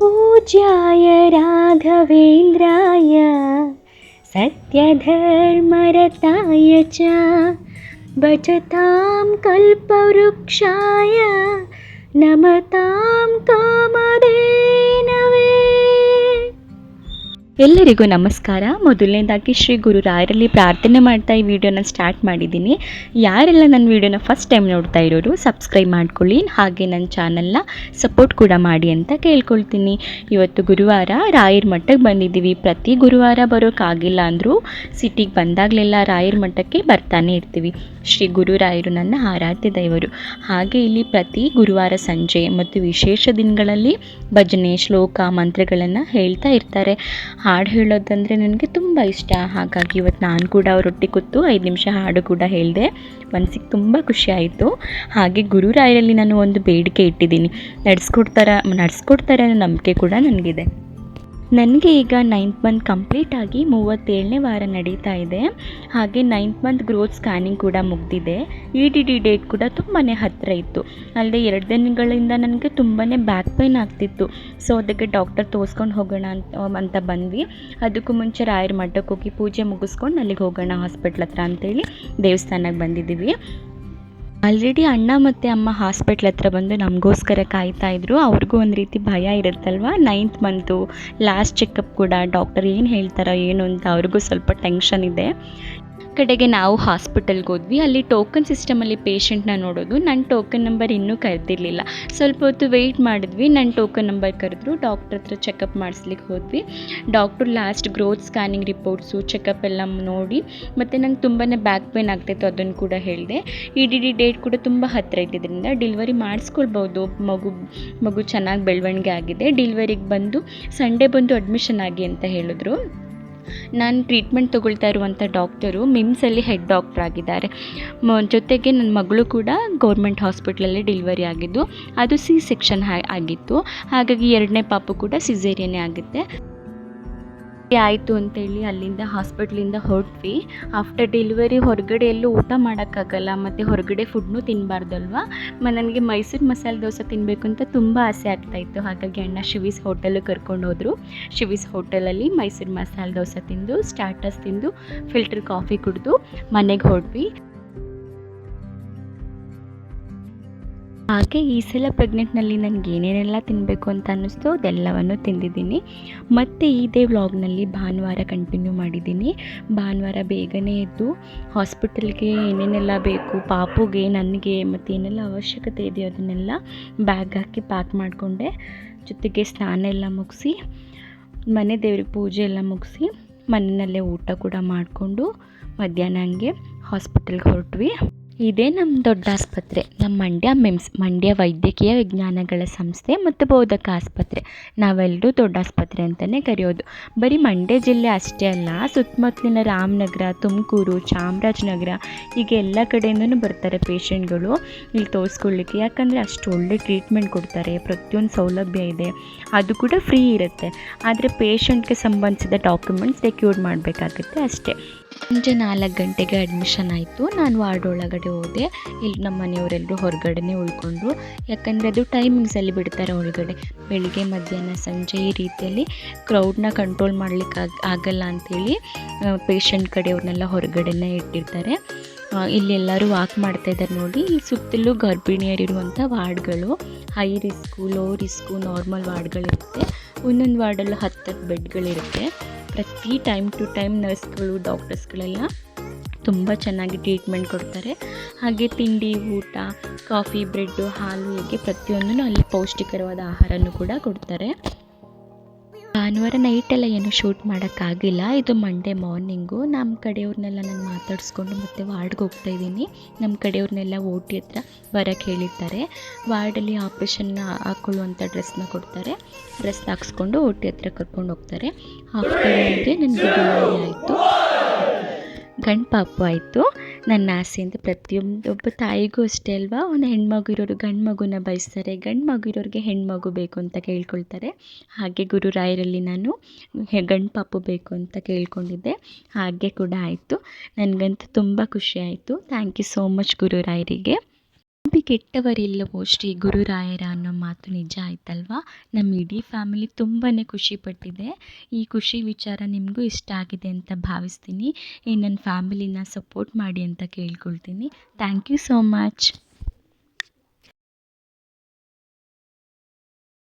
पूज्याय राघवेन्द्राय सत्यधर्मरताय च भजतां कल्पवृक्षाय नमतां कामधेनवे ಎಲ್ಲರಿಗೂ ನಮಸ್ಕಾರ. ಮೊದಲನೇದಾಗಿ ಶ್ರೀ ಗುರು ರಾಯರಲ್ಲಿ ಪ್ರಾರ್ಥನೆ ಮಾಡ್ತಾ ಈ ವಿಡಿಯೋನ ಸ್ಟಾರ್ಟ್ ಮಾಡಿದ್ದೀನಿ. ಯಾರೆಲ್ಲ ನನ್ನ ವಿಡಿಯೋನ ಫಸ್ಟ್ ಟೈಮ್ ನೋಡ್ತಾ ಇರೋರು ಸಬ್ಸ್ಕ್ರೈಬ್ ಮಾಡ್ಕೊಳ್ಳಿ. ಹಾಗೆ ನನ್ನ ಚಾನಲ್ನ ಸಪೋರ್ಟ್ ಕೂಡ ಮಾಡಿ ಅಂತ ಕೇಳ್ಕೊಳ್ತೀನಿ. ಇವತ್ತು ಗುರುವಾರ ರಾಯರ ಮಠಕ್ಕೆ ಬಂದಿದ್ದೀವಿ. ಪ್ರತಿ ಗುರುವಾರ ಬರೋಕ್ಕಾಗಿಲ್ಲ ಅಂದರೂ ಸಿಟಿಗೆ ಬಂದಾಗಲೆಲ್ಲ ರಾಯರ ಮಠಕ್ಕೆ ಬರ್ತಾನೆ ಇರ್ತೀವಿ. ಶ್ರೀ ಗುರುರಾಯರು ನನ್ನ ಆರಾಧ್ಯ ದೈವರು. ಹಾಗೆ ಇಲ್ಲಿ ಪ್ರತಿ ಗುರುವಾರ ಸಂಜೆ ಮತ್ತು ವಿಶೇಷ ದಿನಗಳಲ್ಲಿ ಭಜನೆ, ಶ್ಲೋಕ, ಮಂತ್ರಗಳನ್ನು ಹೇಳ್ತಾ ಇರ್ತಾರೆ. ಹಾಡು ಹೇಳೋದಂದರೆ ನನಗೆ ತುಂಬ ಇಷ್ಟ. ಹಾಗಾಗಿ ಇವತ್ತು ನಾನು ಕೂಡ ಅವರೊಟ್ಟಿಗೆ ಕೂತು ಐದು ನಿಮಿಷ ಹಾಡು ಕೂಡ ಹೇಳಿದೆ. ಮನಸ್ಸಿಗೆ ತುಂಬ ಖುಷಿ ಆಯಿತು. ಹಾಗೆ ಗುರುರಾಯರಲ್ಲಿ ನಾನು ಒಂದು ಬೇಡಿಕೆ ಇಟ್ಟಿದ್ದೀನಿ. ನಡೆಸ್ಕೊಡ್ತಾರ, ನಡೆಸ್ಕೊಡ್ತಾರೆ ಅನ್ನೋ ನಂಬಿಕೆ ಕೂಡ ನನಗಿದೆ. ನನಗೆ ಈಗ ನೈನ್ತ್ ಮಂತ್ ಕಂಪ್ಲೀಟ್ ಆಗಿ ಮೂವತ್ತೇಳನೇ ವಾರ ನಡೀತಾ ಇದೆ. ಹಾಗೆ ನೈನ್ತ್ ಮಂತ್ ಗ್ರೋತ್ ಸ್ಕ್ಯಾನಿಂಗ್ ಕೂಡ ಮುಗಿದಿದೆ. ಇ ಡಿ ಡಿ ಡೇಟ್ ಕೂಡ ತುಂಬಾ ಹತ್ತಿರ ಇತ್ತು. ಅಲ್ಲದೆ ಎರಡು ದಿನಗಳಿಂದ ನನಗೆ ತುಂಬಾ ಬ್ಯಾಕ್ ಪೈನ್ ಆಗ್ತಿತ್ತು. ಸೊ ಅದಕ್ಕೆ ಡಾಕ್ಟರ್ ತೋರಿಸ್ಕೊಂಡು ಹೋಗೋಣ ಅಂತ ಅಂತ ಬಂದ್ವಿ. ಅದಕ್ಕೂ ಮುಂಚೆ ರಾಯರ ಮಠಕ್ಕೆ ಹೋಗಿ ಪೂಜೆ ಮುಗಿಸ್ಕೊಂಡು ಅಲ್ಲಿಗೆ ಹೋಗೋಣ ಹಾಸ್ಪಿಟ್ಲ್ ಹತ್ರ ಅಂತೇಳಿ ದೇವಸ್ಥಾನಕ್ಕೆ ಬಂದಿದ್ದೀವಿ. ಆಲ್ರೆಡಿ ಅಣ್ಣ ಮತ್ತು ಅಮ್ಮ ಹಾಸ್ಪಿಟ್ಲ್ ಹತ್ರ ಬಂದು ನಮಗೋಸ್ಕರ ಕಾಯ್ತಾ ಇದ್ರು. ಅವ್ರಿಗೂ ಒಂದು ರೀತಿ ಭಯ ಇರುತ್ತಲ್ವ? ನೈನ್ತ್ ಮಂತು ಲಾಸ್ಟ್ ಚೆಕಪ್ ಕೂಡ ಡಾಕ್ಟರ್ ಏನು ಹೇಳ್ತಾರೋ ಏನು ಅಂತ ಅವ್ರಿಗೂ ಸ್ವಲ್ಪ ಟೆನ್ಷನ್ ಇದೆ. ಕಡೆಗೆ ನಾವು ಹಾಸ್ಪಿಟಲ್ಗೆ ಹೋದ್ವಿ. ಅಲ್ಲಿ ಟೋಕನ್ ಸಿಸ್ಟಮಲ್ಲಿ ಪೇಷಂಟ್ನ ನೋಡೋದು. ನನ್ನ ಟೋಕನ್ ನಂಬರ್ ಇನ್ನೂ ಕರೆದಿರಲಿಲ್ಲ. ಸ್ವಲ್ಪ ಹೊತ್ತು ವೆಯ್ಟ್ ಮಾಡಿದ್ವಿ. ನನ್ನ ಟೋಕನ್ ನಂಬರ್ ಕರೆದ್ರು. ಡಾಕ್ಟ್ರ್ ಹತ್ರ ಚೆಕಪ್ ಮಾಡಿಸ್ಲಿಕ್ಕೆ ಹೋದ್ವಿ. Doctor last growth scanning reports checkup ಎಲ್ಲ ನೋಡಿ ಮತ್ತು ನಂಗೆ ತುಂಬಾ ಬ್ಯಾಕ್ ಪೇನ್ ಆಗ್ತಾಯಿತ್ತು ಅದನ್ನು ಕೂಡ ಹೇಳಿದೆ. ಇ ಡಿ ಡಿ ಡೇಟ್ ಕೂಡ ತುಂಬ ಹತ್ತಿರ ಇದ್ದಿದ್ದರಿಂದ ಡಿಲ್ವರಿ ಮಾಡಿಸ್ಕೊಳ್ಬೋದು. ಮಗು ಮಗು ಚೆನ್ನಾಗಿ ಬೆಳವಣಿಗೆ ಆಗಿದೆ. ಡಿಲ್ವರಿಗೆ ಬಂದು ಸಂಡೇ ಬಂದು ಅಡ್ಮಿಷನ್ ಆಗಿ ಅಂತ ಹೇಳಿದ್ರು. ನಾನು ಟ್ರೀಟ್ಮೆಂಟ್ ತೊಗೊಳ್ತಾ ಇರುವಂಥ ಡಾಕ್ಟರು ಮಿಮ್ಸಲ್ಲಿ ಹೆಡ್ ಡಾಕ್ಟ್ರ್ ಆಗಿದ್ದಾರೆ. ಮ, ಜೊತೆಗೆ ನನ್ನ ಮಗಳು ಕೂಡ ಗೌರ್ಮೆಂಟ್ ಹಾಸ್ಪಿಟ್ಲಲ್ಲಿ ಡೆಲಿವರಿ ಆಗಿದ್ದು, ಅದು ಸಿ ಸೆಕ್ಷನ್ ಆಗಿತ್ತು. ಹಾಗಾಗಿ ಎರಡನೇ ಪಾಪು ಕೂಡ ಸಿಸೇರಿಯನ್ನೇ ಆಗುತ್ತೆ ಆಯಿತು ಅಂತೇಳಿ ಅಲ್ಲಿಂದ ಹಾಸ್ಪಿಟ್ಲಿಂದ ಹೊರಟ್ವಿ. ಆಫ್ಟರ್ ಡೆಲಿವರಿ ಹೊರಗಡೆ ಎಲ್ಲೂ ಊಟ ಮಾಡೋಕ್ಕಾಗಲ್ಲ, ಮತ್ತು ಹೊರಗಡೆ ಫುಡ್ನು ತಿನ್ನಬಾರ್ದಲ್ವ ನನಗೆ ಮೈಸೂರು ಮಸಾಲೆ ದೋಸೆ ತಿನ್ನಬೇಕು ಅಂತ ತುಂಬ ಆಸೆ ಆಗ್ತಾಯಿತ್ತು ಹಾಗಾಗಿ ಅಣ್ಣ ಶಿವೀಸ್ ಹೋಟೆಲಿಗೆ ಕರ್ಕೊಂಡು ಹೋದರು. ಶಿವೀಸ್ ಹೋಟೆಲಲ್ಲಿ ಮೈಸೂರು ಮಸಾಲೆ ದೋಸೆ ತಿಂದು ಸ್ಟಾರ್ಟರ್ಸ್ ತಿಂದು ಫಿಲ್ಟರ್ ಕಾಫಿ ಕುಡಿದು ಮನೆಗೆ ಹೊರಟ್ವಿ. ಹಾಗೆ ಈ ಸಲ ಪ್ರೆಗ್ನೆಂಟ್ನಲ್ಲಿ ನನಗೆ ಏನೇನೆಲ್ಲ ತಿನ್ನಬೇಕು ಅಂತ ಅನ್ನಿಸ್ತು ಅದೆಲ್ಲವನ್ನು ತಿಂದಿದ್ದೀನಿ. ಮತ್ತು ಇದೇ ವ್ಲಾಗ್ನಲ್ಲಿ ಭಾನುವಾರ ಕಂಟಿನ್ಯೂ ಮಾಡಿದ್ದೀನಿ. ಭಾನುವಾರ ಬೇಗನೆ ಎದ್ದು ಹಾಸ್ಪಿಟಲ್ಗೆ ಏನೇನೆಲ್ಲ ಬೇಕು, ಪಾಪುಗೆ, ನನಗೆ ಮತ್ತು ಏನೆಲ್ಲ ಅವಶ್ಯಕತೆ ಇದೆಯೋ ಅದನ್ನೆಲ್ಲ ಬ್ಯಾಗ್ ಹಾಕಿ ಪ್ಯಾಕ್ ಮಾಡಿಕೊಂಡೆ. ಜೊತೆಗೆ ಸ್ನಾನ ಎಲ್ಲ ಮುಗಿಸಿ, ಮನೆ ದೇವ್ರಿಗೆ ಪೂಜೆ ಎಲ್ಲ ಮುಗಿಸಿ, ಮನೆಯಲ್ಲೇ ಊಟ ಕೂಡ ಮಾಡಿಕೊಂಡು ಮಧ್ಯಾಹ್ನ ಹಂಗೆ ಹಾಸ್ಪಿಟಲ್ಗೆ ಹೊರಟ್ವಿ. ಇದೇ ನಮ್ಮ ದೊಡ್ಡ ಆಸ್ಪತ್ರೆ ನಮ್ಮ ಮಂಡ್ಯ ಮಿಮ್ಸ್, ಮಂಡ್ಯ ವೈದ್ಯಕೀಯ ವಿಜ್ಞಾನಗಳ ಸಂಸ್ಥೆ ಮತ್ತು ಬೋಧಕ ಆಸ್ಪತ್ರೆ. ನಾವೆಲ್ಲರೂ ದೊಡ್ಡ ಆಸ್ಪತ್ರೆ ಅಂತಲೇ ಕರೆಯೋದು. ಬರೀ ಮಂಡ್ಯ ಜಿಲ್ಲೆ ಅಷ್ಟೇ ಅಲ್ಲ, ಸುತ್ತಮುತ್ತಲಿನ ರಾಮನಗರ, ತುಮಕೂರು, ಚಾಮರಾಜನಗರ, ಹೀಗೆ ಎಲ್ಲ ಕಡೆಯಿಂದನೂ ಬರ್ತಾರೆ ಪೇಷಂಟ್ಗಳು. ಇಲ್ಲಿ ತೋರಿಸ್ಕೊಳ್ಳಿಕ್ಕೆ, ಯಾಕಂದರೆ ಅಷ್ಟು ಒಳ್ಳೆ ಟ್ರೀಟ್ಮೆಂಟ್ ಕೊಡ್ತಾರೆ, ಪ್ರತಿಯೊಂದು ಸೌಲಭ್ಯ ಇದೆ, ಅದು ಕೂಡ ಫ್ರೀ ಇರುತ್ತೆ. ಆದರೆ ಪೇಷಂಟ್ಗೆ ಸಂಬಂಧಿಸಿದ ಡಾಕ್ಯುಮೆಂಟ್ಸ್ ಸೆಕ್ಯೂರ್ ಮಾಡಬೇಕಾಗುತ್ತೆ ಅಷ್ಟೇ. ಸಂಜೆ ನಾಲ್ಕು ಗಂಟೆಗೆ ಅಡ್ಮಿಷನ್ ಆಯಿತು, ನಾನು ವಾರ್ಡ್ ಒಳಗಡೆ ಹೋದೆ. ಇಲ್ಲಿ ನಮ್ಮ ಮನೆಯವರೆಲ್ಲರೂ ಹೊರಗಡೆನೇ ಉಳ್ಕೊಂಡ್ರು. ಯಾಕಂದರೆ ಅದು ಟೈಮಿಂಗ್ಸಲ್ಲಿ ಬಿಡ್ತಾರೆ ಒಳಗಡೆ. ಬೆಳಿಗ್ಗೆ, ಮಧ್ಯಾಹ್ನ, ಸಂಜೆ ಈ ರೀತಿಯಲ್ಲಿ ಕ್ರೌಡ್ನ ಕಂಟ್ರೋಲ್ ಮಾಡಲಿಕ್ಕೆ ಆಗಲ್ಲ ಅಂಥೇಳಿ ಪೇಷಂಟ್ ಕಡೆಯವ್ರನ್ನೆಲ್ಲ ಹೊರಗಡೆನೇ ಇಟ್ಟಿರ್ತಾರೆ. ಇಲ್ಲಿ ಎಲ್ಲರೂ ವಾಕ್ ಮಾಡ್ತಾ ಇದ್ದಾರೆ ನೋಡಿ. ಇಲ್ಲಿ ಸುತ್ತಲೂ ಗರ್ಭಿಣಿಯರಿರುವಂಥ ವಾರ್ಡ್ಗಳು. High risk low risk normal ವಾರ್ಡ್ಗಳಿರುತ್ತೆ. ಒಂದೊಂದು ವಾರ್ಡಲ್ಲೂ ಹತ್ತತ್ತು ಬೆಡ್ಗಳಿರುತ್ತೆ. ಪ್ರತಿ ಟೈಮ್ ಟು ಟೈಮ್ ನರ್ಸ್ಗಳು ಡಾಕ್ಟರ್ಸ್ಗಳೆಲ್ಲ ತುಂಬ ಚೆನ್ನಾಗಿ ಟ್ರೀಟ್ಮೆಂಟ್ ಕೊಡ್ತಾರೆ. ಹಾಗೆ ತಿಂಡಿ, ಊಟ, ಕಾಫಿ, ಬ್ರೆಡ್ಡು, ಹಾಲು ಹೀಗೆ ಪ್ರತಿಯೊಂದೂ ಅಲ್ಲಿ ಪೌಷ್ಟಿಕರವಾದ ಆಹಾರನೂ ಕೂಡ ಕೊಡ್ತಾರೆ. ಭಾನುವಾರ ನೈಟೆಲ್ಲ ಏನು ಶೂಟ್ ಮಾಡೋಕ್ಕಾಗಿಲ್ಲ. ಇದು ಮಂಡೇ ಮಾರ್ನಿಂಗು ನಮ್ಮ ಕಡೆಯವ್ರನ್ನೆಲ್ಲ ನಾನು ಮಾತಾಡಿಸ್ಕೊಂಡು ಮತ್ತೆ ವಾರ್ಡ್ಗೆ ಹೋಗ್ತಾ ಇದ್ದೀನಿ. ನಮ್ಮ ಕಡೆಯವ್ರನ್ನೆಲ್ಲ ಓ ಟಿ ಹತ್ರ ಬರೋಕ್ಕೆ ಹೇಳಿರ್ತಾರೆ. ವಾರ್ಡಲ್ಲಿ ಆಪ್ರೇಷನ್ನ ಹಾಕ್ಕೊಳ್ಳುವಂಥ ಡ್ರೆಸ್ನ ಕೊಡ್ತಾರೆ. ಡ್ರೆಸ್ ಹಾಕ್ಸ್ಕೊಂಡು ಓ ಟಿ ಹತ್ರ ಕರ್ಕೊಂಡು ಹೋಗ್ತಾರೆ. ಆಫ್ಟರ್ನೂನ್ಗೆ ನನಗೆ ಆಯಿತು. ಗಂಡು ಪಾಪು ಆಯಿತು. ನನ್ನ ಆಸೆಯಿಂದ ಅಂತ ಪ್ರತಿಯೊಂದು ಒಬ್ಬ ತಾಯಿಗೂ ಅಷ್ಟೇ ಅಲ್ವಾ? ಒಂದು ಹೆಣ್ಮಗು ಇರೋರು ಗಂಡು ಮಗುನ ಬಯಸ್ತಾರೆ. ಗಂಡು ಮಗು ಇರೋರಿಗೆ ಹೆಣ್ಮಗು ಬೇಕು ಅಂತ ಕೇಳ್ಕೊಳ್ತಾರೆ. ಹಾಗೆ ಗುರುರಾಯರಲ್ಲಿ ನಾನು ಗಂಡು ಪಾಪು ಬೇಕು ಅಂತ ಕೇಳ್ಕೊಂಡಿದ್ದೆ. ಹಾಗೆ ಕೂಡ ಆಯಿತು. ನನಗಂತೂ ತುಂಬ ಖುಷಿ ಆಯಿತು. ಥ್ಯಾಂಕ್ ಯು ಸೋ ಮಚ್ ಗುರುರಾಯರಿಗೆ ನಂಬಿ ಕೆಟ್ಟವರಿಲ್ಲವೋ ಶ್ರೀ ಗುರುರಾಯರ ಅನ್ನೋ ಮಾತು ನಿಜ ಆಯ್ತಲ್ವಾ? ನಮ್ಮ ಇಡೀ ಫ್ಯಾಮಿಲಿ ತುಂಬಾ ಖುಷಿ ಪಟ್ಟಿದೆ ಈ ಖುಷಿ ವಿಚಾರ ನಿಮಗೂ ಇಷ್ಟ ಆಗಿದೆ ಅಂತ ಭಾವಿಸ್ತೀನಿ. ಈ ನನ್ನ ಫ್ಯಾಮಿಲಿನ ಸಪೋರ್ಟ್ ಮಾಡಿ ಅಂತ ಕೇಳ್ಕೊಳ್ತೀನಿ. Thank you so much.